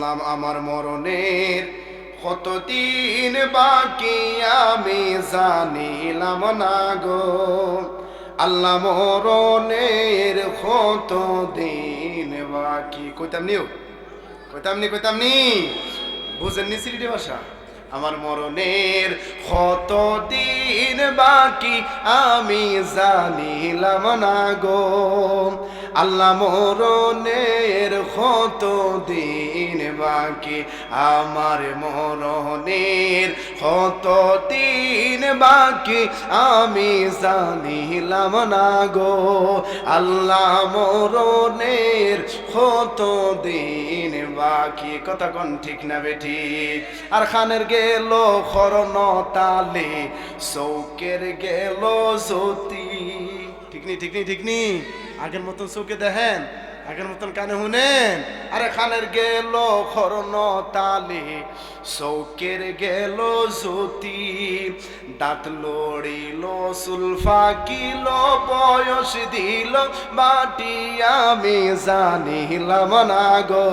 নাম আমার মরণের কতদিন বাকি, আমি জানিলাম না গো। আল্লাহ মরণের কত দিন বাকি। কইতাম নিও কইতাম নি কইতাম নি? বুঝেন নি সিরিটি ভাষা? আমার মরণের কত দিন বাকি, আমি জানিলাম না গো। আল্লাহ মরণের কত দিন বাকি। আমার মরণের কত দিন বাকি। আমি জানিলাম না গো, আল্লাহ মরণের কত দিন বাকি। কথা কোন ঠিক না বেঠিক আর খানের গেল খরণ তালে, চৌকের গেল জ্যোতি। ঠিক নি ঠিক নি ঠিক নি? আগের মতন চৌকে দেখেন। আগের মতন কানে শুনেন। আরে খানের গেল খরণ তালে, চৌকের গেল জ্যোতি। দাঁত লড়িল, সুলফা কিল, বয়স দিল বাটি আমি জানিলাম না গো।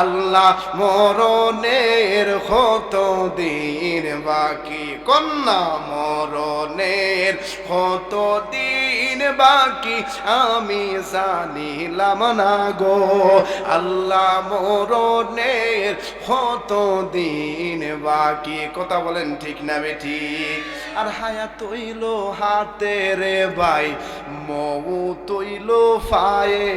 আল্লাহ মরণের কত দিন বাকি, কন্যা মরণের কত দিন বাকি, আমি জানিলাম না গো। আল্লাহ মরণের কত দিন বাকি? কথা বলেন ঠিক না বেঠি আর হায়া তৈল হাতে রে ভাই মৌ তৈল ফায়ে।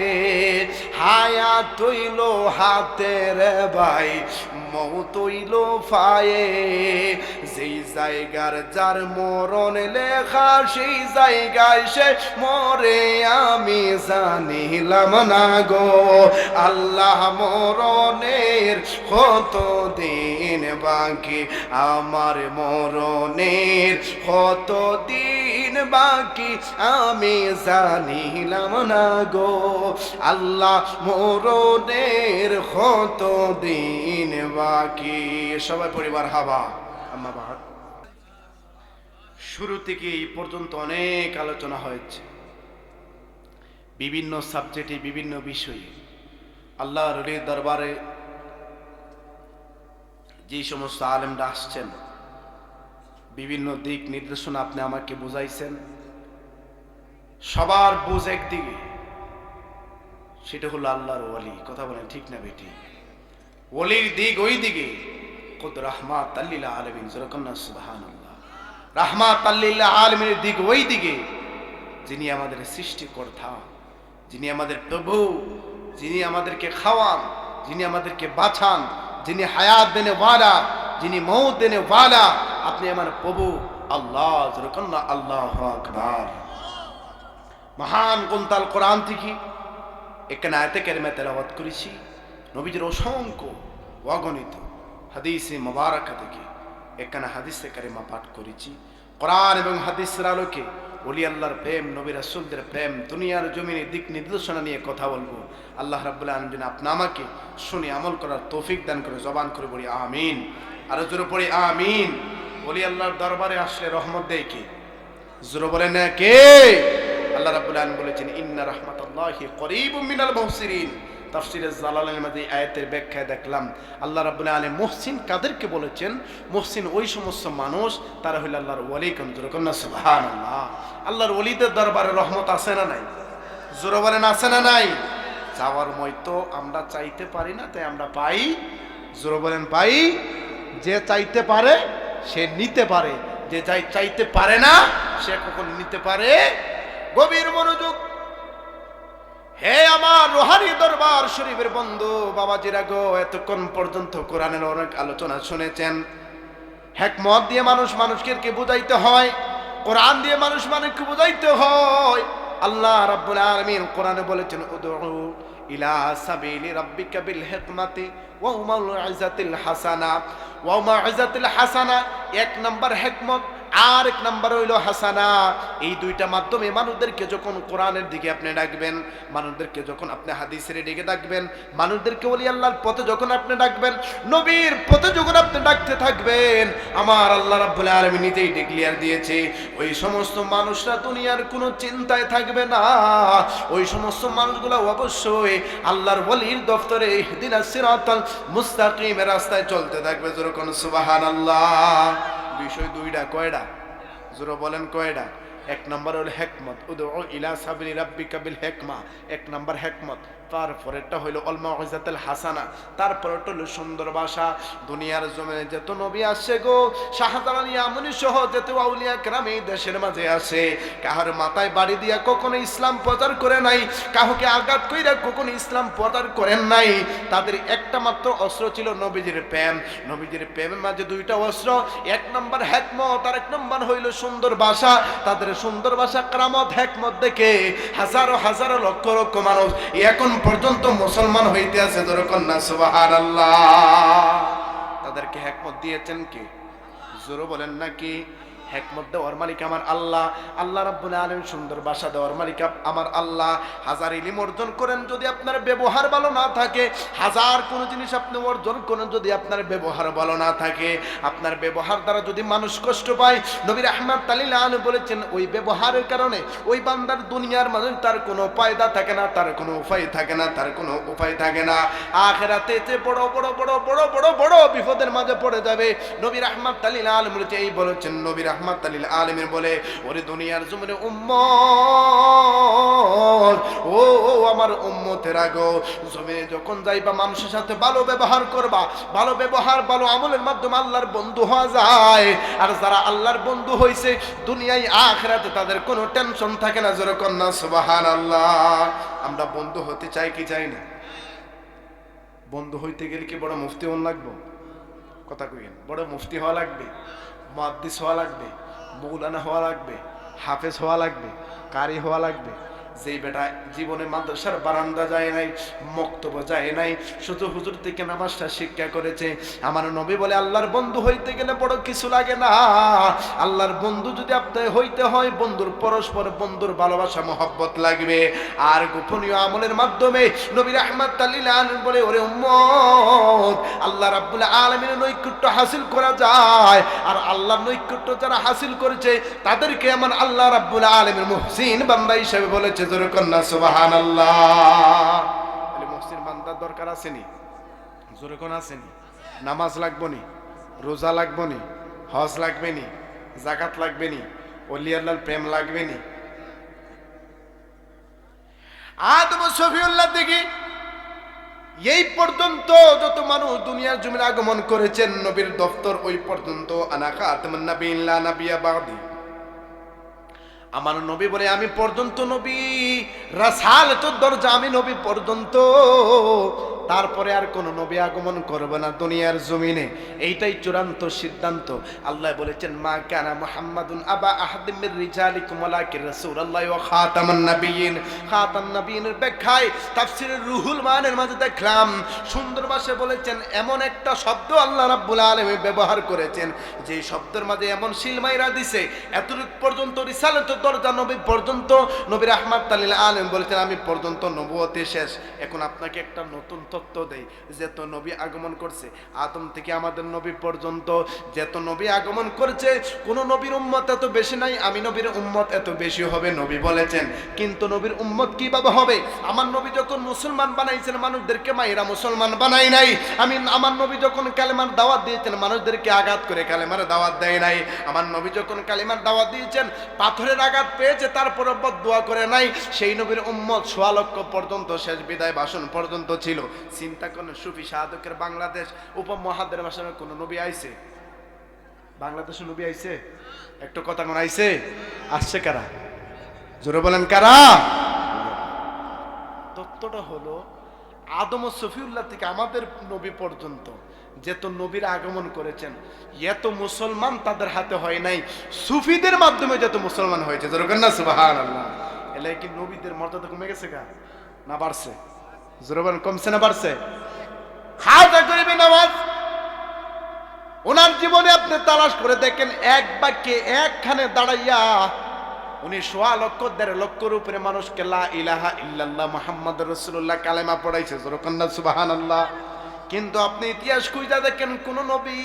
হায়া তৈল হাতে রে ভাই মৌ তৈল ফায়ে। যেই জায়গার যার মরণ লেখা, সেই জায়গায় সে মরে, আমি জানিলাম না গো, আল্লাহ মরণের কত দিন বাকি? আমার মরণের কত দিন বাকি? আমি জানিলাম না গো, আল্লাহ মরণের কত দিন বাকি? সবাই পরিবার হাবা, আম্মা শুরু থেকে এই পর্যন্ত অনেক আলোচনা হয়েছে। বিভিন্ন সাবজেক্টে বিভিন্ন বিষয়ে আল্লাহ রলির দরবারে যে সমস্ত আলেমরা আসছেন, বিভিন্ন দিক নির্দেশনা আপনি আমাকে বুঝাইছেন। সবার বুঝ একদিকে, সেটা হলো আল্লাহর ওয়ালি। কথা বলেন ঠিক না বেটি? ওলির দিক ওই দিকে। কত রাহমাত আল্লিল্লাহ আলমিন, যেরকম সুবাহান রাহমাত আল্লিল্লাহ আলমিনের দিক ওই দিকে, যিনি আমাদের সৃষ্টিকর্তা। যিনি আমাদের প্রভু, যিনি আমাদেরকে খাওয়ান, যিনি আমাদেরকে বাঁচান, যিনি হায়াত দেনে ওয়ালা যিনি মৌত দেনে ওয়ালা আপনি আমার প্রভু, আল্লাহ আল্লাহ আকবার। মহান কুন্তাল কোরআন থেকে এখানে আয়তে কেরমে তেলাওয়াত করেছি। নবীজির অসংখ্য অগণিত হাদিসে মোবারকা থেকে এখানে হাদিসে কারিমা পাঠ করেছি। কোরআন এবং হাদিসের আলোকে অলি আল্লাহর প্রেম, নবী রাসুলদের প্রেম, দুনিয়ার জমিনে দিক নির্দেশনা নিয়ে কথা বলব। আল্লাহ রাবুল্লাহ আলমিন আপনি আমাকে শুনে আমল করার তৌফিক দান করে জবান করে বলি, আমিন। আরও জোরে পড়ি, আমিন। অলি আল্লাহর দরবারে আসলে রহমত দেয় কে? জোরে বলে না, কে? আল্লাহ রাবুল আলম বলেছেন, ইন্না রহমতুল্লাহি করিব মিনাল মুহসিরিন তাফসিরে জালালের এই আয়াতের ব্যাখ্যায় দেখলাম, আল্লাহ রাবুল আলম মুহসিন কাদেরকে বলেছেন, মুহসিন ওই সমস্ত মানুষ, তারা হইল আল্লাহর ওয়ালি কমজোর কন্যা সুবহান আল্লাহ আল্লাহর ওলিদের দরবারে রহমত আছে না নাই? জোরে বলেন আছে না নাই? যাওয়ার মই তো আমরা চাইতে পারি না, তাই আমরা পাই, জোরে বলেন পাই, যে চাইতে পারে, সে নিতে পারে। যে চাইতে পারে না, সে কখন নিতে পারে। গভীর মনোযোগ হে আমার রোহানি দরবার শরীফের বন্ধু বাবাজিরা গো, এতক্ষণ পর্যন্ত কোরআনের অনেক আলোচনা শুনেছেন। হ্যাকমত দিয়ে মানুষ মানুষকে বুঝাইতে হয়? কোরআন দিয়ে মানুষ মানুষকে বুঝাইতে হয়। আল্লাহ রাব্বুল আলামিন কোরআনে বলেছেন, উদউ ইলা সাবিলি রাব্বিকা বিল হিকমাতি ওয়া মাউইজাতিল হাসানা। ওয়া মাউইজাতিল হাসানা এক নাম্বার হিকমত। আর এক নাম্বার হইল হাসানা। এই দুইটা মাধ্যমে মানুষদেরকে যখন কোরআনের দিকে আপনি ডাকবেন, মানুষদেরকে যখন আপনি হাদিসের দিকে ডাকবেন, মানুষদেরকে বলি আল্লাহর পথে যখন আপনি ডাকবেন, নবীর পথে যখন আপনি ডাকতে থাকবেন, আমার আল্লাহ রাব্বুল আলামিন নিজেই ডিক্লিয়ার দিয়েছে, ওই সমস্ত মানুষরা দুনিয়ার কোনো চিন্তায় থাকবে না। ওই সমস্ত মানুষগুলো অবশ্যই আল্লাহর বলির দফতরে ইহদিনা সিরাতাল মুস্তাকিমের রাস্তায় চলতে থাকবে। যেরকম সুবহানাল্লাহ। বিষয় দুইটা কয়ডা? জোর বলেন কয়ডা? এক নম্বর হল হেকমত। উদ ইলা সাবিল রাব্বিকা কাবিল হেকমা। এক নম্বর হেকমত। তারপরেরটা হইল অলমা হাসানা। তারপরেরটা হলো সুন্দর ভাষা। দুনিয়ার জমিনে যত নবী আসে গো, শাহজালাল ইয়ামনি সহ যত আউলিয়া এই দেশের মাঝে আসে। কাহার মাথায় বাড়ি দিয়া কখনো ইসলাম প্রচার করে নাই, কাহকে আঘাত কইরা কখনো ইসলাম প্রচার করেন নাই। তাদের একটা মাত্র অস্ত্র ছিল নবীজির প্রেম। নবীজির প্রেমের মাঝে দুইটা অস্ত্র, এক নম্বর হেকমত আর এক নম্বর হইল সুন্দর ভাষা। তাদের সুন্দর ভাষা ক্রামত হেকমত দেখে হাজারো হাজারো লক্ষ লক্ষ মানুষ এখন পর্যন্ত মুসলমান হইতে আছে না সুবাহার তাদেরকে হ্যাকমত দিয়েছেন কি? জোরো বলেন নাকি? হেকমত দেওয়ার মালিক আমার আল্লাহ। আল্লাহ রাব্বুল আলামিন সুন্দর ভাষা দেওয়ার মালিক আমার আল্লাহ। হাজার ইলিম অর্জন করেন যদি আপনার ব্যবহার ভালো না থাকে। হাজার কোন জিনিস আপনি অর্জন করেন যদি আপনার ব্যবহার ভালো না থাকে। আপনার ব্যবহার দ্বারা যদি মানুষ কষ্ট পায় নবীর আহমদ তালিল আলু বলেছেন, ওই ব্যবহারের কারণে ওই বান্দার দুনিয়ার মানুষ তার কোনো পায়দা থাকে না, তার কোনো উপায় থাকে না, তার কোনো উপায় থাকে না। আখেরাতে যে বড় বড় বড় বড় বড় বড় বিপদের মাঝে পড়ে যাবে। নবীর আহমদ তালিল আলম বলেছে, এই বলেছেন নবীর আহমদ বলে, ওরে দুনিয়ার উম্মত, ও আমার উম্মতের আগো জমিনে যখন যাইবা মানুষের সাথে ভালো ব্যবহার করবা, ভালো ব্যবহার, ভালো আমলের মাধ্যমে আল্লাহর বন্ধু হওয়া যায়। আর যারা আল্লাহর বন্ধু হইছে, দুনিয়ায় আখরাতে তাদের কোনো টেনশন থাকে না, যেরকম না সুবাহান আল্লাহ আমরা বন্ধু হতে চাই কি চাই না? বন্ধু হইতে গেলে কি বড় মুফতি হন লাগবো? কথা কইেন বড় মুফতি হওয়া লাগবে। মুহাদ্দিস হওয়া লাগবে মৌলানা হওয়া লাগবে হাফেজ হওয়া লাগবে কারি হওয়া লাগবে। যেই বেটা জীবনে মাদ্রাসার বারান্দা যায় নাই, মক্তব্য যায় নাই, শুধু হুজুর থেকে নামাজটা শিক্ষা করেছে। আমার নবী বলে, আল্লাহর বন্ধু হইতে গেলে বড় কিছু লাগে না। আল্লাহর বন্ধু যদি আপনি হইতে হয়, বন্ধুর পরস্পর বন্ধুর ভালোবাসা, মহব্বত লাগবে। আর গোপনীয় আমলের মাধ্যমে নবীর আহমদ তালিলান বলে, ওরে উম্মত, আল্লাহ রাব্বুল আলামিনের নৈকট্য হাসিল করা যায়। আর আল্লাহর নৈকুট্য যারা হাসিল করেছে, তাদেরকে আমার আল্লাহ রাব্বুল আলামিন মুহসিন বান্দা হিসেবে বলেছে। জোরে কন্যা মুহসিন বান্দার দরকার আসেনি? জোরে কোন আসেনি? নামাজ লাগবো নি রোজা লাগবো নি হজ লাগবে নি জাকাত লাগবে নি প্রেম লাগবে নি দেখি এই পর্যন্ত যত মানুষ দুনিয়ার জমির আগমন করেছেন, নবীর দফতর ওই পর্যন্ত আনাকা বাদি। আমার নবী বলে আমি পর্যন্ত নবী। রাসাল তো দরজা আমি নবী পর্যন্ত। তারপরে আর কোন নবী আগমন করবে না দুনিয়ার জমিনে। এইটাই চূড়ান্ত সিদ্ধান্ত। আল্লাহ বলেছেন, মা কানা মুহাম্মাদুন আবা আহাদিম মির রিজালিকুম ওয়ালাকিন রাসূলুল্লাহ ওয়া খাতামান নাবিয়িন খাতাম নাবিয়িনের ব্যাখ্যায় তাফসীরের রুহুল মানের মাঝে দেখলাম, সুন্দর ভাষায় বলেছেন, এমন একটা শব্দ আল্লাহ রাব্বুল আলামিন ব্যবহার করেছেন, যে শব্দের মাঝে এমন শিলমাইরা দিছে। এতটুক পর্যন্ত রিসালাত দরজা নবী পর্যন্ত নবীর আহমদ তালিল আলম বলেছেন, আমি পর্যন্ত নবুয়তে শেষ। এখন আপনাকে একটা নতুন তত্ত্ব দেই যেত নবী আগমন করছে। আদম থেকে আমাদের নবী পর্যন্ত যেত নবী আগমন করছে, কোন নবীর উম্মত এত বেশি নাই, আমি নবীর উম্মত এত বেশি হবে, নবী বলেছেন। কিন্তু নবীর উম্মত কীভাবে হবে? আমার নবী যখন মুসলমান বানাইছেন, মানুষদেরকে মায়েরা মুসলমান বানাই নাই। আমি, আমার নবী যখন কালেমার দাওয়াত দিয়েছেন, মানুষদেরকে আঘাত করে কালেমার দাওয়াত দেয় নাই। আমার নবী যখন কালেমার দাওয়াত দিয়েছেন, পাথরের আঘাত পেয়েছে তারপরে দোয়া করে নাই। সেই নবীর উম্মত সোয়া লক্ষ পর্যন্ত শেষ বিদায় ভাষণ পর্যন্ত ছিল। চিন্তা করেন সুফি সাধকের বাংলাদেশ উপমহাদের ভাষণে কোনো নবী আইছে? বাংলাদেশে নবী আইছে? একটু কথা কোন আইছে? আসছে কারা? জোরে বলেন কারা? তত্ত্বটা হলো, আদম ও সফিউল্লাহ থেকে আমাদের নবী পর্যন্ত যেত নবীর আগমন করেছেন এত মুসলমান তাদের হাতে হয় নাই। সুফিদের মাধ্যমে যত মুসলমান হয়েছে। যেরকম না সুবাহান আল্লাহ এলাই কি নবীদের মর্যাদা কমে গেছে গা? না বাড়ছে? জোরবান কমছে না বাড়ছে। হাত করিবে নামাজ, ওনার জীবনে আপনি তালাশ করে দেখেন, এক বাক্যে একখানে দাঁড়াইয়া উনি সোয়া লক্ষ, দেড় লক্ষর উপরে মানুষকে লা ইলাহা ইল্লাল্লাহ মুহাম্মদ রসুল্লাহ কালেমা পড়াইছে, জোরকন্না সুবাহান আল্লাহ কিন্তু আপনি ইতিহাস খুঁজা দেখেন, কোন নবী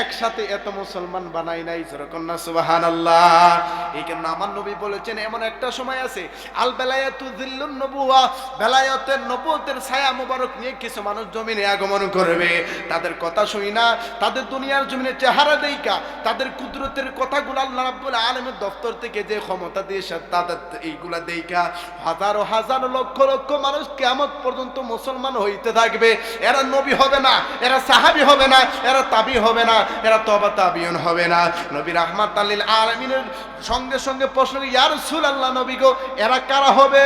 একসাথে এত মুসলমান বানাই নাই জোরকন্না সুবাহান আল্লাহ এই জন্য আমার নবী বলেছেন, এমন একটা সময় আছে, আল বেলায়াতু জিল্লুন নবুয়া বেলায়াতের নবুয়তের ছায়া মুবারক নিয়ে কিছু মানুষ জমিনে আগমন করবে। তাদের কথা শুনি না, তাদের দুনিয়ার জমিনে চেহারা দেইকা তাদের কুদরতের কথাগুলো আল্লাহ রাব্বুল আলামিনের দফতর থেকে যে ক্ষমতা দিয়েছে তাদের এইগুলা দেইকা হাজারো, হাজার লক্ষ লক্ষ মানুষ কেমন পর্যন্ত মুসলমান হইতে থাকবে। এরা নবী হবে না, এরা সাহাবি হবে না, এরা তাবি হবে না, এরা তবা তাবিয়ন হবে না। নবী রাহমাত আলিল আলামিনের সঙ্গে সঙ্গে প্রশ্ন ইয়া রাসূলুল্লাহ নবী গো, এরা কারা হবে?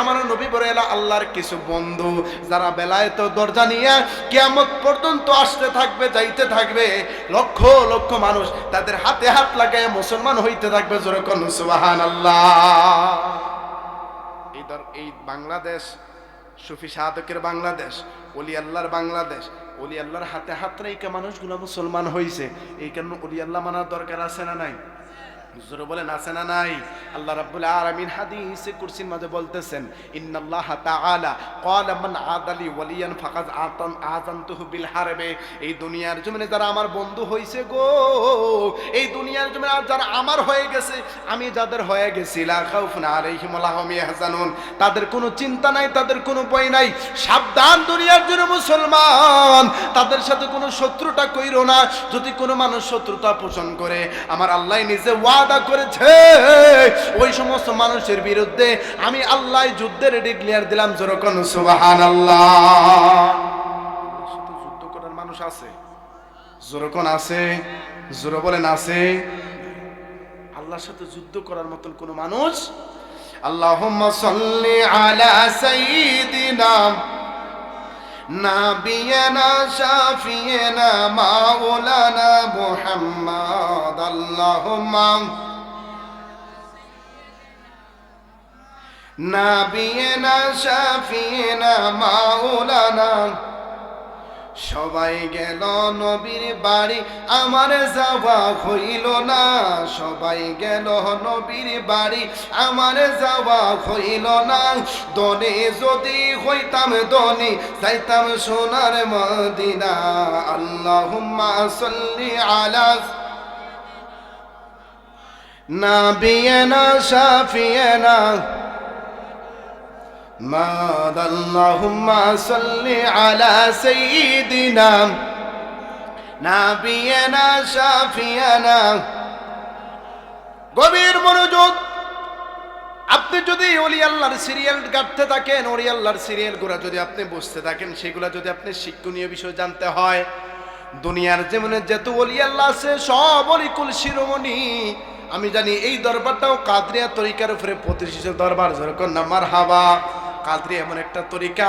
আমার নবী বলে এলা আল্লাহর কিছু বন্ধু, যারা বেলায়েত দরজা নিয়ে কিয়ামত পর্যন্ত আসতে থাকবে, যাইতে থাকবে, লক্ষ লক্ষ মানুষ তাদের হাতে হাত লাগায় মুসলমান হইতে থাকবে। যেরকম সুবহানাল্লাহ। এই ধর এই বাংলাদেশ, সুফি সাধকের বাংলাদেশ অলি আল্লাহর বাংলাদেশ অলি আল্লাহর হাতে হাত রেখে মানুষগুলো মুসলমান হয়েছে এই কারণে অলি আল্লাহ মানার দরকার আছে না নাই? জোরে বলেন, আছে না নাই? আল্লাহ রাব্বুল আলামিন হাদিসে কুরসির বলতেছেন, ইন্নাল্লাহ তাআলা মান আদালি ওয়ালিয়ান আতান, আযানতুহু বিল হারবে। এই দুনিয়ার জমিনে যারা আমার বন্ধু হইছে গো, এই দুনিয়ার জমিনে যারা আমার হয়ে গেছে, আমি যাদের হয়ে গেছি, লা খাউফুন আলাইহিম ওয়া তাদের কোনো চিন্তা নাই, তাদের কোনো ভয় নাই। সাবধান দুনিয়ার জন্য মুসলমান। তাদের সাথে কোনো শত্রুতা কইরো না। যদি কোনো মানুষ শত্রুতা পোষণ করে, আমার আল্লাহ নিজে ওয়াদা করেছে। ওই সমস্ত মানুষের বিরুদ্ধে আমি আল্লাহ যুদ্ধের ডিক্লিয়ার দিলাম যেরকম সুবাহান আল্লাহ যুদ্ধ করার মানুষ আছে? জোরকন আছে? জোর বলেন, আছে? আল্লাহর সাথে যুদ্ধ করার মতন কোন মানুষ? আল্লাহুম্মা সাল্লি আলা সাইয়্যিদিনা নাবিয়ানা শাফিয়ানা মাওলানা মুহাম্মদ আল্লাহুম্মা নাবিয়ানা শাফিয়ানা মাওলানা সবাই গেল নবীর বাড়ি, আমার যাওয়া হইল না। সবাই গেল নবীর বাড়ি, আমার যাওয়া হইল না। দনে যদি হইতাম দনে যাইতাম সোনার মদিনা। আল্লাহুম্মা সাল্লি আলা সাফিয়ে শাফিয়ানা। ماذا اللهم صل على سيدنا نبينا شافينا গভীর মনোযোগ আপনি যদি অলি আল্লাহর সিরিয়াল কাটতে থাকেন অলি আল্লাহর সিরিয়াল গুলা যদি আপনি বুঝতে থাকেন সেগুলা যদি আপনি শিক্ষণীয় বিষয় জানতে হয় দুনিয়ার যেমন যত অলি আল্লাহ আছে সব অলিকুল শিরোমণি আমি জানি এই দরবারটাও কাদরিয়া তরিকার উপরে প্রতিষ্ঠিত দরবার যেরকম নামার হাবা কাদরি এমন একটা তরিকা,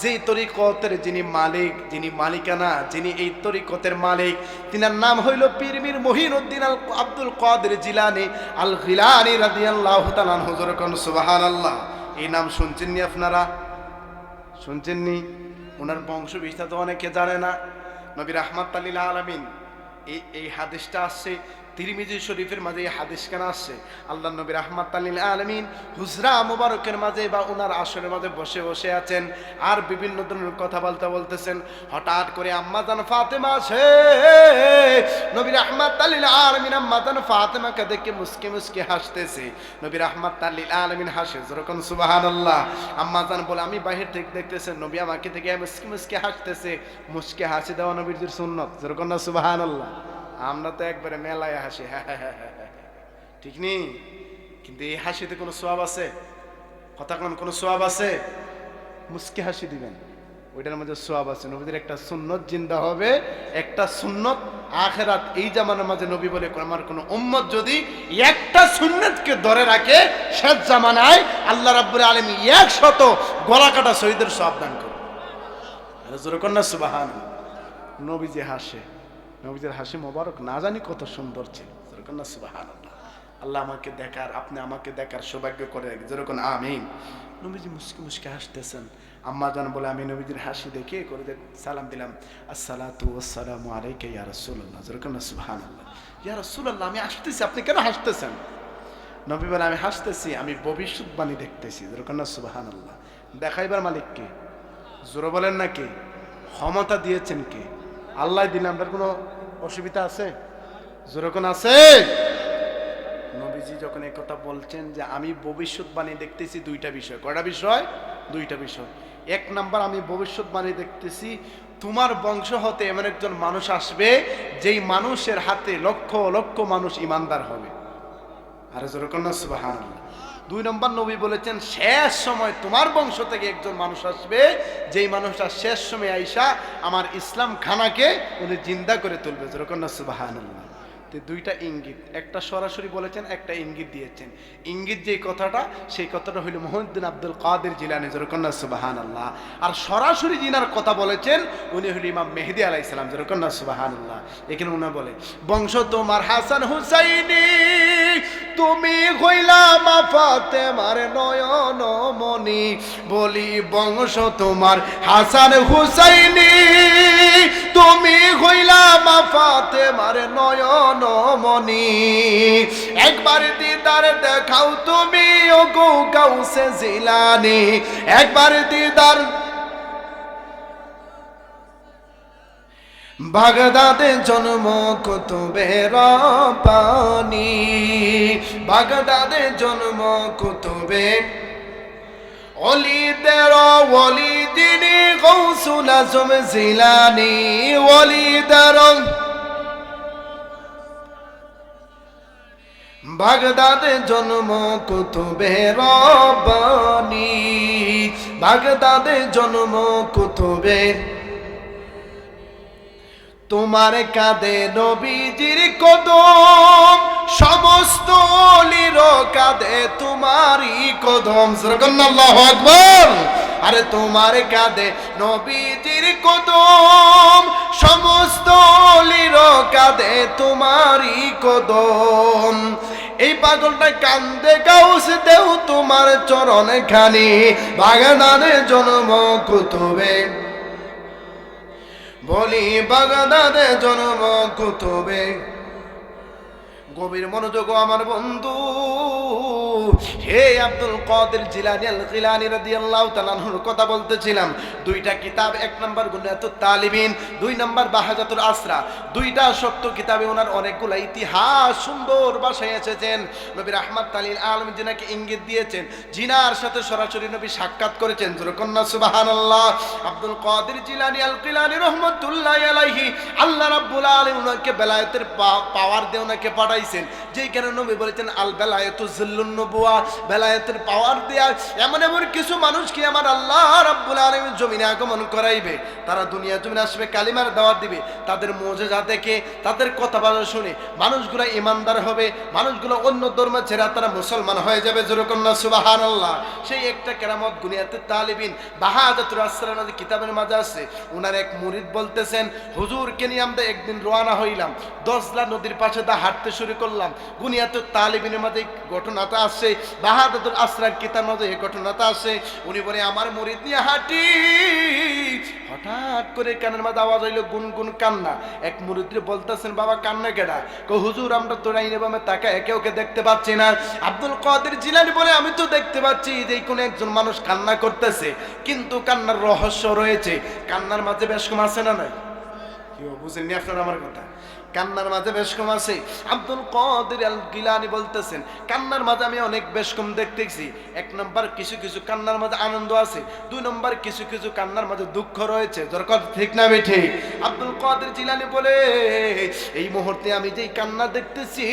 যেই তরিকতের যিনি মালিক, যিনি মালিকানা, যিনি এই তরিকতের মালিক, তিনার নাম হইল পীরমির মহিনুদ্দিন আল আব্দুল কাদের জিলানি আল গিলানি রাদিয়াল্লাহু তাআলা হুজুর কোন সুবহানাল্লাহ। এই নাম শুনছেননি আপনারা? শুনছেননি? ওনার বংশ বিস্তার তো অনেকে জানে না। নবী রাহমাত আলামিন, এই এই হাদিসটা আসছে তিরমিজি শরীফের মাঝে এই হাদিস কেন আসছে? আল্লাহ নবী রাহমাত আলিল আলমিন হুজরা মুবারকের মাঝে বা ওনার আসরের মাঝে বসে বসে আছেন আর বিভিন্ন ধরনের কথা বলতে বলতেছেন। হঠাৎ করে আম্মাজান ফাতেমা আছে নবী রাহমাত আলিল আলমিন আম্মাজান ফাতেমাকে দেখে মুসকে মুসকে হাসতেছে। নবী রাহমাত আলিল আলমিন হাসে, যেরকম সুবাহান আল্লাহ আম্মাজান বলে, আমি বাহির থেকে দেখতেছে, নবী আমাকে থেকে মুসকে মুসকে হাসতেছে। মুসকে হাসি দেওয়া নবীর সুন্নত, যেরকম না সুবাহান আল্লাহ আমরা তো একবারে মেলায় হাসি হ্যাঁ হ্যাঁ হ্যাঁ হ্যাঁ ঠিক নেই? কিন্তু এই হাসিতে কোনো সোয়াব আছে? কথা কোন কোনো সোয়াব আছে? মুসকে হাসি দিবেন। ওইটার মধ্যে সোয়াব আছে। নবীদের একটা সুন্নত জিন্দা হবে, একটা সুন্নত আখেরাত এই জামানার মাঝে নবী বলে আমার কোনো উম্মত যদি একটা সুন্নতকে ধরে রাখে, শেষ জামানায় আল্লাহ রাব্বুল আলম একশত গলা কাটা শহীদের সব দান করবে। জোরে কন্যা সুবাহান নবী যে হাসে নবীদের হাসি মোবারক না জানি কত সুন্দর ছিল। যেরকম না সুবাহান আল্লাহ আমাকে দেখার, আপনি আমাকে দেখার সৌভাগ্য করে যেরকম, আমিন। নবীজি মুসকে মুসকে হাসতেছেন। আম্মা জান বলে, আমি নবীজির হাসি দেখে করে সালাম দিলাম। আসসালাতু আসসালামু আলাইকা ইয়া রাসূলুল্লাহ। যেরকম না, সুবহানাল্লাহ। ইয়া রাসূলুল্লাহ, আমি হাসতেছি, আপনি কেন হাসতেছেন? নবী বলে, আমি হাসতেছি, আমি ভবিষ্যৎবাণী দেখতেছি। যেরকম না, সুবহানাল্লাহ। দেখাইবার মালিক কে? জোরে বলেন না কে? ক্ষমতা দিয়েছেন কে? আল্লাহ দিলে আপনার কোনো অসুবিধা আছে? যেরকম আছে? নবীজি যখন এই কথা বলছেন যে আমি ভবিষ্যৎবাণী দেখতেছি দুইটা বিষয়। কয়টা বিষয়? দুইটা বিষয়। এক নাম্বার, আমি ভবিষ্যৎবাণী দেখতেছি, তোমার বংশ হতে এমন একজন মানুষ আসবে, যেই মানুষের হাতে লক্ষ লক্ষ মানুষ ইমানদার হবে। আর যেরকম না সুবাহান দুই নম্বর নবী বলেছেন, শেষ সময় তোমার বংশ থেকে একজন মানুষ আসবে। যেই মানুষটা শেষ সময় আইসা আমার ইসলাম খানাকে উনি জিন্দা করে তুলবে। দুইটা ইঙ্গিত, একটা সরাসরি বলেছেন, একটা ইঙ্গিত দিয়েছেন। ইঙ্গিত যে কথাটা, সেই কথাটা হইল মোহাম্মদিন আব্দুল কাদের জিলানি যেরকম না সুবাহান আল্লাহ আর সরাসরি জিনার কথা বলেছেন, উনি হইল ইমাম মেহেদি আলাহ ইসলাম সুবাহান আল্লাহ এখানে উনি বলে, বংশ তোমার হাসান হুসাইনি তুমি হইলা মা ফাতেমার নয়ন মনি বলি বংশ তোমার হাসান হুসাইনি। তুমি হইলা মা ফাতেমার নয়ন মনি একবার দিদার দেখাও তুমি ও গো গাউসে জিলানি। একবার দিদার বাগদাদে জন্ম কুতুবের পানি বাগদাদে জন্ম কুতুবে অলিদের অলি দিনী গৌসুল আজম জিলানি। অলিদের বাগদাদে জন্ম কুতুবের বাণী বাগদাদে জন্ম কুতুবের তোমার কাঁদে নবীজির কদম, সমস্ত অলির কাঁদে তোমারই কদম। সরকাল্লাহ আকবর। আরে তোমার কাঁদে নবীজির কদম, সমস্ত অলির কাঁদে তোমারই কদম। এই পাগলটা কান্দে গাউস দেও তোমার চরণ খানি বাগানারে জন্ম কুতুবে। বলি বাগদাদে জন্ম কুতুবে। গভীর মনোযোগ আমার বন্ধু। হে আব্দুল কাদের জিলানি আল গিলানি রাদিয়াল্লাহু তাআলার কথা বলতেছিলাম। দুইটা কিতাব, এক নাম্বার গুনিয়াতুত তালিবিন, দুই নাম্বার বাহাজাতুল আসরা। দুইটা সত্য কিতাবে ওনার অনেকগুলো ইতিহাস সুন্দর ভাষায় এসেছেন। নবী রাহমাত তালিল আলম জিনাকে ইঙ্গিত দিয়েছেন, জিনার সাথে সরাসরি নবী সাক্ষাৎ করেছেন। জোরকন্যা সুবহানাল্লাহ। আব্দুল কাদের জিলানি আল গিলানি রহমাতুল্লাহ আলাইহি, আল্লাহ রাব্বুল আলামিন ওনাকে বেলায়েতের পাওয়ার দিয়ে ওনাকে পাঠাইছেন যেই কেন নবী বলেছেন, আল বেলায়েতু জিল্লুন নবুয়া বেলায়েতের পাওয়ার দেয়া, এমন এমন কিছু মানুষকে আমার আল্লাহ রাব্বুল আলামিন জমিনে আগমন করাইবে। তারা দুনিয়া জমিনে আসবে, কালিমার দাওয়াত দিবে, তাদের মোজেজা দেখে, তাদের কথা বলা শুনে, মানুষগুলো ইমানদার হবে, মানুষগুলো অন্য ধর্ম ছেড়ে তারা মুসলমান হয়ে যাবে যেরকম না সুবাহান আল্লাহ সেই একটা কেরামত গুনিয়াতে তালিবিন বাহাদাতুর আসরার মাঝে কিতাবের মাঝে আছে। ওনার এক মুরিদ বলতেছেন, হুজুরকে নিয়ে আমরা একদিন রোয়ানা হইলাম। দশলা নদীর পাশে দা হাঁটতে শুরু করলাম। গুনিয়াতে তালিবিনের মাঝে ঘটনাটা আসছে বাহাদাতুর আসরার কিতাব মাঝে এই ঘটনাটা আসে উনি বলে, আমার মুরিদ নিয়ে হাঁটি। হঠাৎ করে কানের মাঝে আওয়াজ হইল, গুনগুন কান্না। এক মুরিদ্রে বলতেছেন, বাবা, কান্না কেডা? কো, হুজুর, আমরা তোরা ইনেবামে তাকা একে ওকে দেখতে পাচ্ছি না। আব্দুল কাদের জিলানি বলে, আমি তো দেখতে পাচ্ছি যে কোন একজন মানুষ কান্না করতেছে, কিন্তু কান্নার রহস্য রয়েছে। কান্নার মাঝে বেশ কম আছে না নাই? কি বুঝেননি আপনার আমার কথা? কান্নার মাঝে বেশ কম আছে। আব্দুল কাদের আল গিলানি বলতেছেন, কান্নার মাঝে আমি অনেক বেশ কম দেখতেছি। এক নম্বর কিছু কিছু কান্নার মাঝে আনন্দ আছে, দুই নম্বর কিছু কিছু কান্নার মাঝে দুঃখ রয়েছে। দরকার ঠিক না বেঠে আব্দুল কাদের জিলানি বলে, এই মুহূর্তে আমি যেই কান্না দেখতেছি,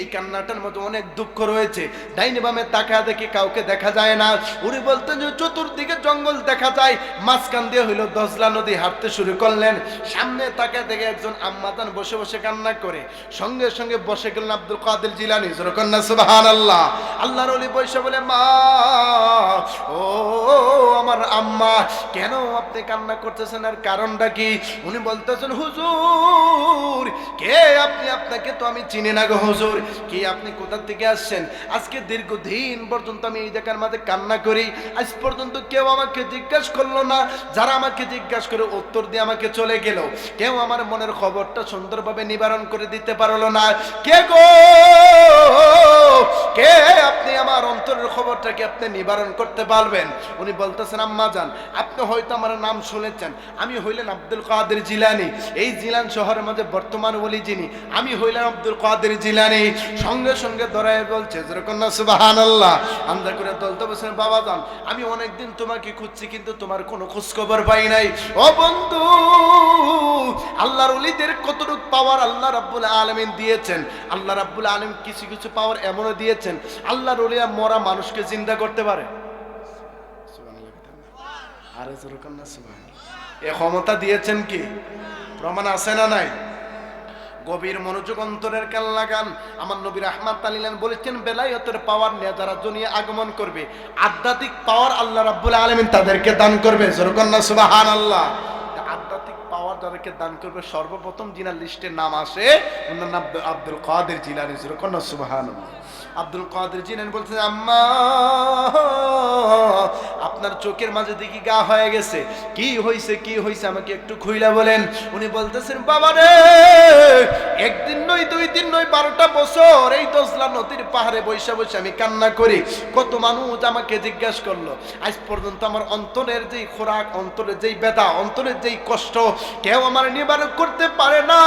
এই কান্নাটার মধ্যে অনেক দুঃখ রয়েছে। ডাইনে বামে তাকা দেখে কাউকে দেখা যায় না। উনি বলতেন যে চতুর্দিকে জঙ্গল দেখা যায়। মাঝখান দিয়ে হইল দশলা নদী, হাঁটতে শুরু করলেন। সামনে তাকা দেখে একজন আম্মাদান বসে বসে বসে কান্না করে, সঙ্গে সঙ্গে বসে গেলেন আব্দুল কাদের জিলানি। জোরকন্যা সুবাহান আল্লাহ আল্লাহর অলি বসে বলে, মা, ও, আমার আম্মা, কেন আপনি কান্না করতেছেন? আর কারণটা কি? উনি বলতেছেন, হুজুর, কে আপনি? আপনাকে তো আমি চিনি না গো হুজুর। কে আপনি? কোথা থেকে আসছেন? আজকে দীর্ঘদিন পর্যন্ত আমি এই জায়গার মাঝে কান্না করি। আজ পর্যন্ত কেউ আমাকে জিজ্ঞাসা করল না। যারা আমাকে জিজ্ঞাসা করে উত্তর দিয়ে আমাকে চলে গেল। কেউ আমার মনের খবরটা সুন্দরভাবে নিবারণ করে দিতে পারল না। কে গো? কে আপনি আমার অন্তরের খবরটাকে আপনি নিবারণ করতে পারবেন? উনি বলতেছেন, আম্মা যান, আপনি হয়তো আমার নাম শুনেছেন। আমি হইলেন আব্দুল কাদের জিলানি। এই জিলান শহরের মধ্যে বর্তমান বলি যিনি, আমি হইলাম আব্দুল কাদের জিলানি। সঙ্গে সঙ্গে দরায় বলছে যেরকম না সুবাহান আল্লাহ আন্দা করে দলতে বলছেন, বাবা যান, আমি অনেকদিন তোমাকে খুঁজছি, কিন্তু তোমার কোনো খোঁজ খবর পাই নাই। ও বন্ধু, আল্লাহর অলিদের কতটুক পাওয়ার আল্লাহ রাব্বুল আলমিন দিয়েছেন? আল্লাহ রাব্বুল আলম কিছু কিছু পাওয়ার এমনও দিয়েছেন, আল্লাহর অলিয়া মরা মানুষকে চিন্তা করতে পারে? আরে যেরকম না এ ক্ষমতা দিয়েছেন কি? প্রমাণ আছে না নাই? গভীর মনোযোগ অন্তরের কান লাগান আমার নবীর আহমদ তালিলান বলেছেন, বেলায়তের পাওয়ার নিয়ে যারা দুনিয়া আগমন করবে, আধ্যাত্মিক পাওয়ার আল্লাহ রাব্বুল আলমিন তাদেরকে দান করবে। না সুবাহান আল্লাহ আধ্যাত্মিক পাওয়ার যাদেরকে দান করবে, সর্বপ্রথম জিনার লিস্টের নাম আসে, ওনার আব্দুল কাদের জিলানি। না সুবাহান আব্দুল কাদের জিনেন বলছেন আম্মা আপনার চোখের মাঝে দেখি গা হয়ে গেছে। কি হইছে কি হইছে, আমাকে একটু খুইলা বলেন। উনি বলতেছেন, বাবা রে, একদিন নয়, দুই দিন নয়, বারোটা বছর এই দশলা নদীর পাহাড়ে বৈশা বসে আমি কান্না করি। কত মানুষ আমাকে জিজ্ঞাসা করল, আজ পর্যন্ত আমার অন্তরের যেই খোরাক, অন্তরের যেই ব্যথা, অন্তরের যেই কষ্ট, কেউ আমার নিবারণ করতে পারে না।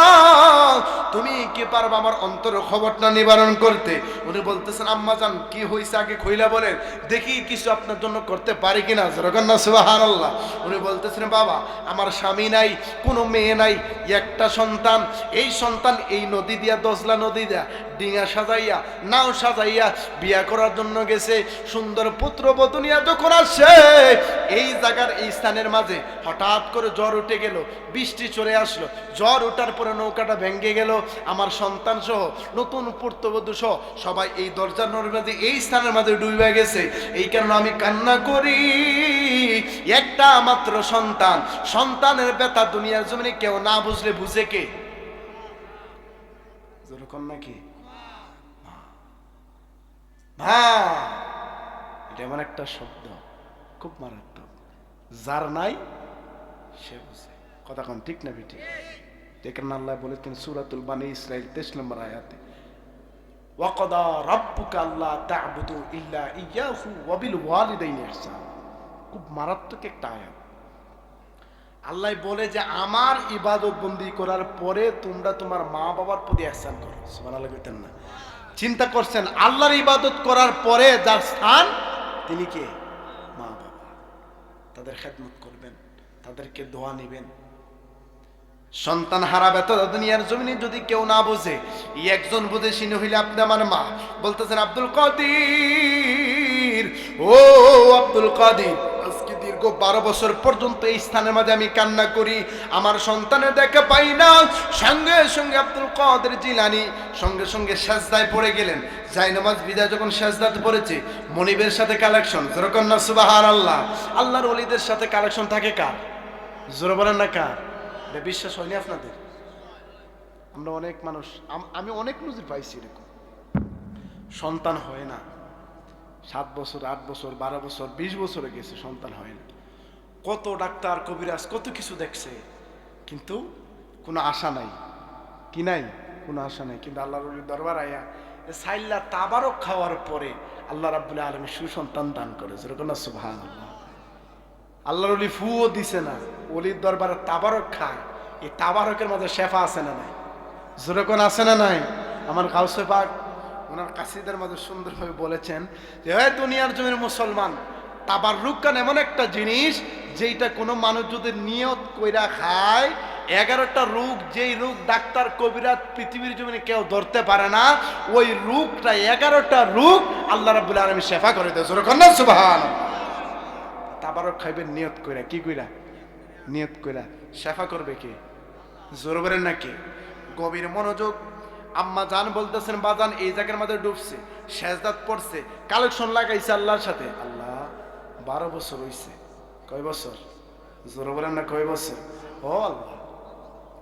তুমি কি পারবে আমার অন্তরের খবরটা নিবারণ করতে? উনি বলতেছেন, আম্মা জান, কি হয়েছে আগে খইলা বলেন। দেখি কিছু আপনার জন্য করতে পারি কিনা? না সুবাহান আল্লাহ উনি বলতেছেন, বাবা, আমার স্বামী নাই, কোনো মেয়ে নাই, একটা সন্তান, এই সন্তান এই নদী দিয়া দজলা নদী দিয়া ডিঙা সাজাইয়া, নাও সাজাইয়া বিয়া করার জন্য গেছে। সুন্দর পুত্র বতুনিয়া যখন আসে এই জায়গার এই স্থানের মাঝে হঠাৎ করে জ্বর উঠে গেল, বৃষ্টি চলে আসলো। জ্বর ওঠার পরে নৌকাটা ভেঙে গেল। আমার সন্তান সহ নতুন পুত্রবধূ সহ সবাই এই দরজার মাঝে এই স্থানের মাঝে ডুবে গেছে। এই কারণে আমি কান্না করি। একটা মাত্র সন্তান, সন্তানের ব্যথা দুনিয়ার জমিনে কেউ না বুঝলে বুঝে কে? যেরকম নাকি? এটা এমন একটা শব্দ, খুব মারাত্মক। যার নাই, সে বুঝে। কথা কোন, ঠিক না বেটি দেখেন আল্লাহ বলেছেন সুরাতুল বানি ইসরাইল তেইশ নম্বর আয়াতে, ওয়াকদা রাব্বুকা আল্লাহ তা'বুদু ইল্লা ইয়াহু ওয়া বিল ইহসান। খুব মারাত্মক একটা আয়াত। আল্লাহ বলে যে, আমার ইবাদত বন্দি করার পরে তোমরা তোমার মা বাবার প্রতি ihsan করো। সুবহানাল্লাহ কইতেন না। চিন্তা করছেন, আল্লাহর ইবাদত করার পরে যার স্থান, তিনি কে? মা বাবা। তাদের খেদমত করবেন, তাদেরকে দোয়া নেবেন। সন্তান হারা ব্যথা দুনিয়ার জমিনে যদি কেউ না বোঝে একজন বুঝে সিনে হইলে আপনি আমার মা। বলতেছেন, আব্দুল কাদির। ও আব্দুল কাদির দীর্ঘ বারো বছর পর্যন্ত এই স্থানের মাঝে আমি কান্না করি। আমার সন্তানের দেখা পাই না। সঙ্গে সঙ্গে আব্দুল কাদের জিলানি সঙ্গে সঙ্গে সেজদায় পড়ে গেলেন। যাই নামাজ বিদায় যখন সেজদাতে পড়েছে, মনিবের সাথে কালেকশন যেরকম না সুবাহার আল্লাহ আল্লাহর অলিদের সাথে কালেকশন থাকে কার? জোরে বলেন না কার? এটা বিশ্বাস হয়নি আপনাদের? আমরা অনেক মানুষ আমি অনেক নজির পাইছি এরকম। সন্তান হয় না। সাত বছর, আট বছর, বারো বছর, বিশ বছরে গেছে, সন্তান হয় না। কত ডাক্তার, কবিরাজ, কত কিছু দেখছে, কিন্তু কোনো আশা নাই। কি নাই? কোনো আশা নাই। কিন্তু আল্লাহর ওলির দরবার আয়া সাইল্লা তাবারক খাওয়ার পরে আল্লাহ রাবুল্লাহ আলমী সুসন্তান দান করে। যেরকম না সুবহান আল্লাহ আল্লাহর ফুও দিছে না অলির দরবারে তাবারক খায়। এই তাবারকের মধ্যে শেফা আছে না নাই? যেরকম আছে না নাই? আমার কাউসে পাক ওনার কাসিদের মধ্যে সুন্দরভাবে বলেছেন যে হ্যাঁ দুনিয়ার জমির মুসলমান তাবার রুকান এমন একটা জিনিস যেইটা কোনো মানুষ যদি নিয়ত কইরা খায়, এগারোটা রোগ যেই রোগ ডাক্তার কবিরাজ পৃথিবীর জমিনে কেউ ধরতে পারে না, ওই রোগটা এগারোটা রোগ আল্লাহ রাবুল আলমী শেফা করে দেয়। না সুবাহান তাবারক খাইবেন নিয়ত কইরা, কি কইরা? নিয়ত কইরা। শেফা করবে কে? জোর বলেন নাকি গভীর মনোযোগ আম্মা জান বলতেছেন, বাজান, এই জায়গার মধ্যে ডুবছে শেষদাত পড়ছে কালেকশন লাগাইছে আল্লাহর সাথে। আল্লাহ, বারো বছর হইছে। কয় বছর? জোর বলেন না, কয় বছর? ও আল্লাহ,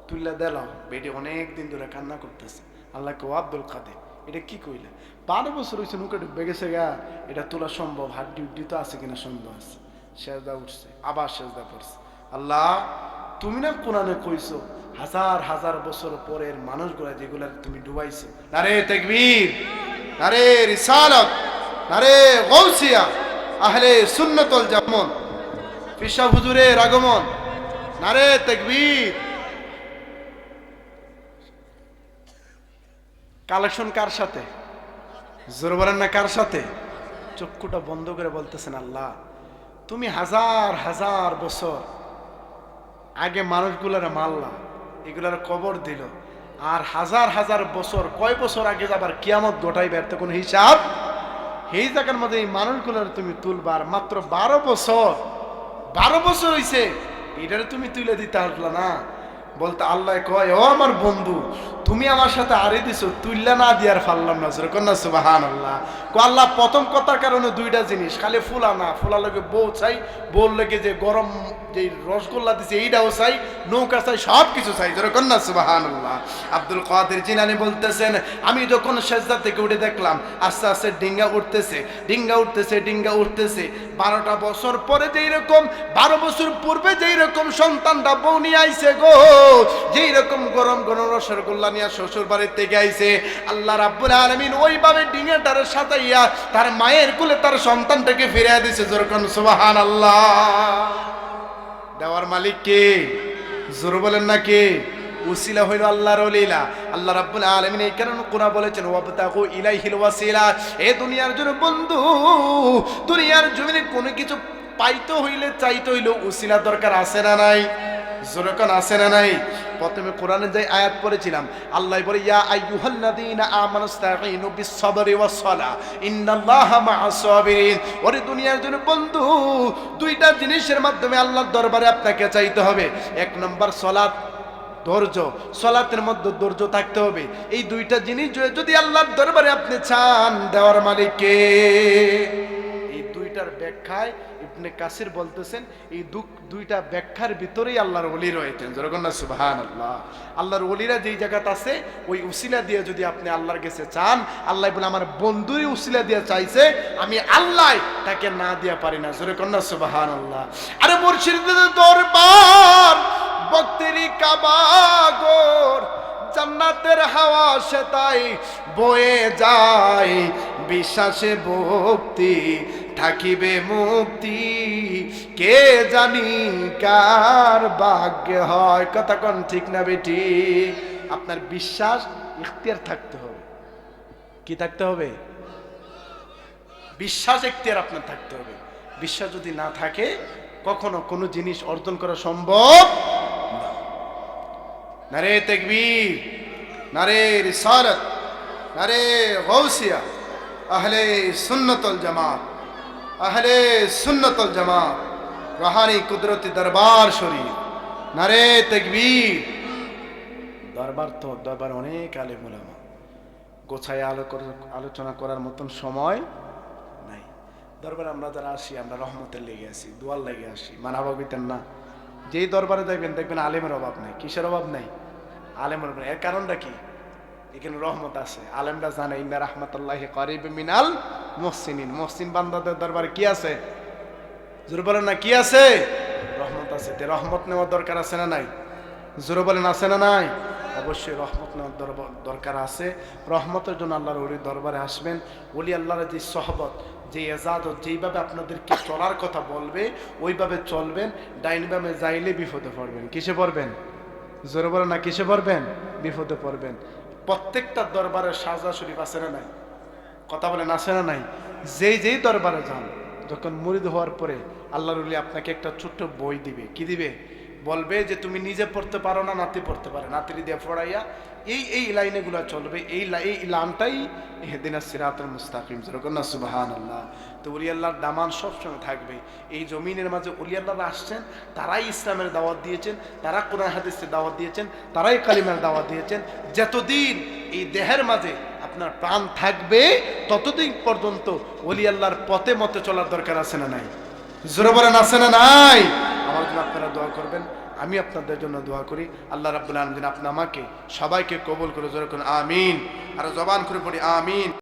তুইলা দিলাম বেটি অনেক দিন ধরে কান্না করতেছে। আল্লাহ কেউ আব্দুল কাদের, এটা কি কইলে? বারো বছর হয়েছে নৌকা ডুবে গেছে গা। এটা তোলা সম্ভব হাড্ডি উড্ডি তো আছে কিনা সন্দেহ আছে। সেজদা উঠছে, আবার সেজদা পড়ছে। আল্লাহ, তুমি না কোরআনে কইছো হাজার হাজার বছর পরের মানুষগুলা যেগুলা তুমি ডুবাইছো। আরে তেকবীর আরে রিসালত আরে গৌসিয়া আহলে সুন্নতল জামন পিসা হুজুরের আগমন, নারে তেকবীর। কালেকশন কার সাথে? জোর বলেন না কার সাথে? চক্ষুটা বন্ধ করে বলতেছেন, আল্লাহ, তুমি হাজার হাজার বছর আগে মানুষগুলার মারলা এগুলার কবর দিল। আর হাজার হাজার বছর, কয় বছর আগে যাবার কিয়ামত গোটাইবে ব্যর্থ কোন হিসাব এই জায়গার মধ্যে এই মানুষগুলোর তুমি তুলবার মাত্র বারো বছর বারো বছর হয়েছে এটারে তুমি তুলে দিতে আসলো না। বলতে আল্লাহ কয়, ও আমার বন্ধু, তুমি আমার সাথে আরে দিছো তুললা না দিয়ার ফাল্লাম না। যেরকম না সুবাহান আল্লাহ কো আল্লাহ, প্রথম কথার কারণে দুইটা জিনিস, খালি ফুলা না ফুলা লাগে বউ চাই, বউর লাগে যে গরম যে রসগোল্লা দিছে, এইটাও চাই, নৌকা চাই সব কিছু চাই। যেরকম না সুবাহান আল্লাহ আব্দুল কাদের জিনানি বলতেছেন, আমি যখন সেজদা থেকে উঠে দেখলাম, আস্তে আস্তে ডিঙ্গা উঠতেছে ডিঙ্গা উঠতেছে ডিঙ্গা উঠতেছে। বারোটা বছর পরে যেই রকম, বারো বছর পূর্বে যেই রকম সন্তানটা বউ নিয়ে আইছে গো যেই রকম গরম গরম রসগোল্লা নিয়ে শ্বশুর বাড়ির থেকে আইছে, আল্লাহ রাব্বুল আলামিন ওইভাবে ডিঙাটারে সাজাইয়া তার মায়ের কুলে তার সন্তানটাকে ফিরিয়ে দিছে। যেরকম সুবাহান আল্লাহ দেওয়ার মালিক কে? জোর বলেন না কে? উসিলা হইল আল্লাহর লীলা আল্লাহ রাব্বুল আলামিন এই কারণে কোরআন বলেছেন, ওয়াবতাগু ইলাইহিল ওয়াসিলা। এ দুনিয়ার জন্য বন্ধু, দুনিয়ার জমিনে কোনো কিছু পাইতে হইলে, চাইতে হইলে উসিলা দরকার আছে না নাই? জোরকান আছে না নাই? প্রথমে কোরআনে যে আয়াত পড়েছিলাম, আল্লাহ বলে, ইয়া আইয়ুহাল্লাযীনা আমানুস্তাঈনু বিস-সাবরি ওয়াস-সালাহ, ইন্নাল্লাহা মা'আস সাবিরিন। ওরে দুনিয়ার জন্য বন্ধু, দুইটা জিনিসের মাধ্যমে আল্লাহর দরবারে আপনাকে চাইতে হবে। এক নম্বর সালাত ধৈর্য। সলাতের মধ্যে ধৈর্য থাকতে হবে। এই দুইটা জিনিস যদি- আল্লাহর দরবারে আপনি চান, দেওয়ার মালিককে দুইটার ব্যাখ্যায় ইবনে কাসির বলতেছেন, এই দুইটা ব্যাখ্যার ভিতরেই আল্লাহর ওলি রয়েছেন। যেরকম না সুবহান আল্লাহ আল্লাহর ওলিরা যেই জায়গাতে আছে, ওই উসিলা দিয়ে যদি আপনি আল্লাহর কাছে চান, আল্লাহ বলে, আমার বন্ধুরই উসিলা দিয়ে চাইছে, আমি আল্লাহ তাকে না দিয়া পারি না। যেরকম না সুবহান আল্লাহ আরে মুর্শিদের দরবার ভক্তেরই কাবাগর জান্নাতের হাওয়া সে তাই বয়ে যায়, বিশ্বাসে ভক্তি থাকিবে মুক্তি। কে জানি কার ভাগ্য হয়। কথা কন ঠিক না বেটি? আপনার বিশ্বাস, ইখতিয়ার থাকতে হবে। কি থাকতে হবে? বিশ্বাস এখতিয়ার আপনার থাকতে হবে। বিশ্বাস যদি না থাকে, কখনো কোনো জিনিস অর্জন করা সম্ভব না। নারে তেকবীর, নারে রিসালত, নারে গৌসিয়া আহলে সুন্নতল জামাত। আহলে সুন্নতল জামাত, রহানি কুদরতি দরবার শরীফ, নারে তেকবীর। দরবার তো দরবার অনেক আলে মোলামা গোছায় আলো আলোচনা করার মতন সময় নাই। দরবারে আমরা যারা আসি, আমরা রহমতের লেগে আসি, দোয়ার লেগে আসি মানাভাবিতেন না। যেই দরবারে দেখবেন দেখবেন আলেমের অভাব নাই, কিসের অভাব নাই? আলেমের অভাব। এর কারণটা কি? এখানে রহমত আছে। আলেমরা জানে, ইন্না রহমতুল্লাহ করিব মিনাল মহসিনিন। মহসিন বান্দাদের দরবারে কি আছে? জোর বলেন না, কি আছে? রহমত আছে। তে রহমত নেওয়ার দরকার আছে না নাই? জোরে বলেন, আছে না নাই? অবশ্যই রহমত নেওয়ার দরকার আছে। রহমতের জন্য আল্লাহর ওলি দরবারে আসবেন। ওলি আল্লাহর যে সহবত, যে এজাদত যেইভাবে আপনাদেরকে চলার কথা বলবে, ওইভাবে চলবেন। ডাইনবামে যাইলে বিপদে পড়বেন। কিসে পড়বেন? জোরে বলেন না, কিসে পড়বেন? বিপদে পড়বেন। প্রত্যেকটা দরবারে সাজা শরীফ আছে না নাই? কথা বলেন, আছে না নাই? যেই যেই দরবারে যান, যখন মুরিদ হওয়ার পরে আল্লাহ রুলি আপনাকে একটা ছোট্ট বই দিবে। কি দিবে? বলবে যে তুমি নিজে পড়তে পারো না, নাতি পড়তে পারে। নাতিরি দিয়ে পড়াইয়া এই এই লাইনেগুলো চলবে। এই এই লামটাই হেদিনা সিরাতুল মুস্তাকিম। যেরকম না সুবাহান আল্লাহ তো উলি আল্লাহর দামান সবসময় থাকবে। এই জমিনের মাঝে উলি আল্লাহরা আসছেন, তারাই ইসলামের দাওয়াত দিয়েছেন, তারা কোরআন হাদিসের দাওয়াত দিয়েছেন, তারাই কালিমের দাওয়াত দিয়েছেন। যতদিন এই দেহের মাঝে আপনার প্রাণ থাকবে, ততদিন পর্যন্ত ওলি আল্লাহর পথে মতে চলার দরকার আছে না নাই? জোরে বলেন, আছে না নাই? আমার জন্য আপনারা দোয়া করবেন। আমি আপনাদের জন্য দোয়া করি। আল্লাহ রাবুল আলমদিন আপনি আমাকে সবাইকে কবল করে যেরকম আমিন। আর জবান করে পড়ি আমিন।